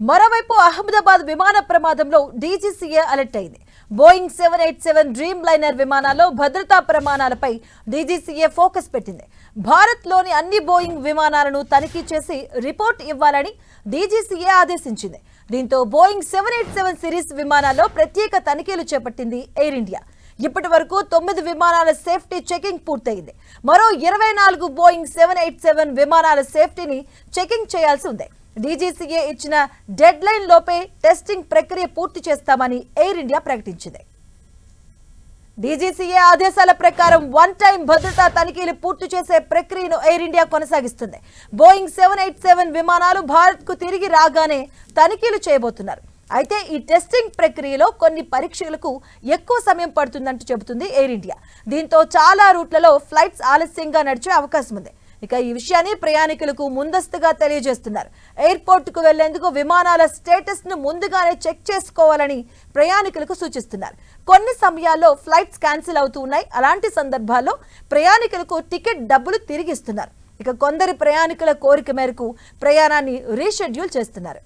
మరోవైపు అహ్మదాబాద్ విమాన ప్రమాదంలో డీజీసీఏ అలర్ట్ అయింది. Boeing seven eight seven Dreamliner విమానాల్లో భద్రతా ప్రమాణాలపై డీజీసీఏ ఫోకస్ పెట్టింది. భారత్లోని అన్ని బోయింగ్ విమానాలను తనిఖీ చేసి రిపోర్ట్ ఇవ్వాలని డీజీసీఏ ఆదేశించింది. దీంతో Boeing seven eight seven series విమానాల్లో ప్రత్యేక తనిఖీలు చేపట్టింది ఎయిర్ ఇండియా. ఇప్పటి వరకు తొమ్మిది విమానాల సేఫ్టీ చెకింగ్ పూర్తయింది. మరో ఇరవై నాలుగు బోయింగ్ సెవెన్ ఎయిట్ సెవెన్ విమానాల సేఫ్టీని చెకింగ్ చేయాల్సి ఉంది. డీజీసీఏ ఇచ్చిన డెడ్ లైన్ లోపే టెస్టింగ్ ప్రక్రియ పూర్తి చేస్తామని ఎయిర్ ఇండియా ప్రకటించింది. డీజీసీఏ ఆదేశాల ప్రకారం వన్ టైం భద్రతా తనిఖీలు పూర్తి చేసే ప్రక్రియను ఎయిర్ ఇండియా కొనసాగిస్తుంది. బోయింగ్ సెవెన్ ఎయిట్ సెవెన్ విమానాలు భారత్కు తిరిగి రాగానే తనిఖీలు చేయబోతున్నారు. అయితే ఈ టెస్టింగ్ ప్రక్రియలో కొన్ని పరీక్షలకు ఎక్కువ సమయం పడుతుందంటూ చెబుతుంది ఎయిర్ ఇండియా. దీంతో చాలా రూట్లలో ఫ్లైట్స్ ఆలస్యంగా నడిచే అవకాశం ఉంది ఇక ఈ విషయాన్ని ప్రయాణికులకు ముందస్తుగా తెలియజేస్తున్నారు. ఎయిర్పోర్ట్కు వెళ్ళేందుకు విమానాల స్టేటస్ను ముందుగానే చెక్ చేసుకోవాలని ప్రయాణికులకు సూచిస్తున్నారు. కొన్ని సమయాల్లో ఫ్లైట్స్ క్యాన్సిల్ అవుతూ ఉన్నాయి. అలాంటి సందర్భాల్లో ప్రయాణికులకు టికెట్ డబ్బులు తిరిగిస్తున్నారు. ఇక కొందరి ప్రయాణికుల కోరిక మేరకు ప్రయాణాన్ని రీషెడ్యూల్ చేస్తున్నారు.